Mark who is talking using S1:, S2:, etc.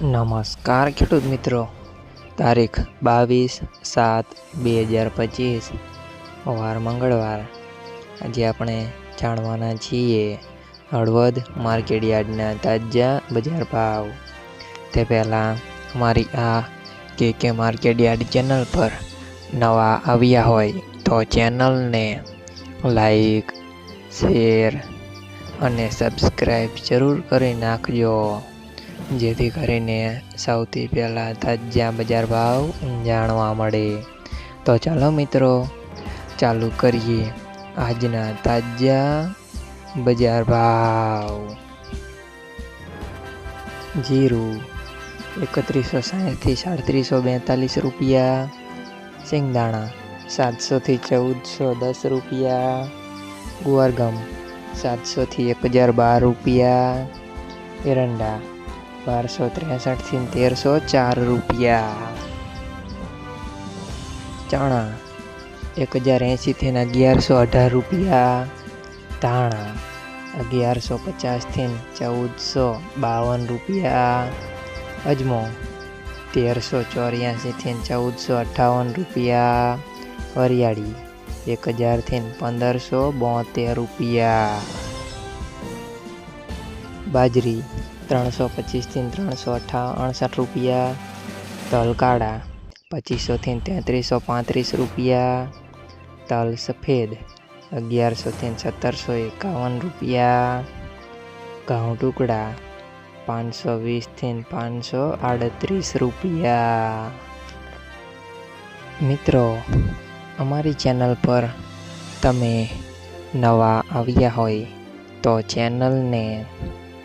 S1: નમસ્કાર ખેડૂત મિત્રો. તારીખ બાવીસ સાત બે હજાર પચીસ. વાર મંગળવાર. આજે આપણે જાણવાના છીએ હળવદ માર્કેટ યાર્ડના તાજા બજાર ભાવ. તે પહેલાં અમારી આ કે કે માર્કેટયાર્ડ ચેનલ પર નવા આવ્યા હોય તો ચેનલને લાઈક, શેર અને સબસ્ક્રાઈબ જરૂર કરી નાખજો. જેથી કરીને સૌથી પહેલાં તાજા બજાર ભાવ જાણવા મળે. તો ચાલો મિત્રો, ચાલુ કરીએ આજના તાજા બજાર ભાવ. જીરું એકત્રીસો સાહીઠથી સાડત્રીસો બેતાલીસ રૂપિયા. સિંગદાણા સાતસોથી ચૌદસો દસ રૂપિયા. ગુવારગમ સાતસોથી એક હજાર બાર રૂપિયા. એરંડા બારસો ત્રેસઠથી તેરસો ચાર રૂપિયા ચણા એક હજાર એંશીથી અગિયારસો અઢાર રૂપિયા ધાણા અગિયારસો પચાસથી ચૌદસો બાવન રૂપિયા અજમો તેરસો ચોર્યાસીથી ચૌદસો અઠ્ઠાવન રૂપિયા વરિયાળી એક હજારથી પંદરસો બોતેર રૂપિયા બાજરી ત્રણસો પચીસથી ત્રણસો અઠ્ઠા અડસઠ રૂપિયા. તલ કાળા પચીસોથી તેત્રીસો પાંત્રીસ રૂપિયા. તલ સફેદ અગિયારસોથી સત્તરસો એકાવન રૂપિયા. ઘઉં ટુકડા પાંચસો વીસથી પાંચસો આડત્રીસ રૂપિયા. મિત્રો, અમારી ચેનલ પર તમે નવા આવ્યા હોય તો ચેનલને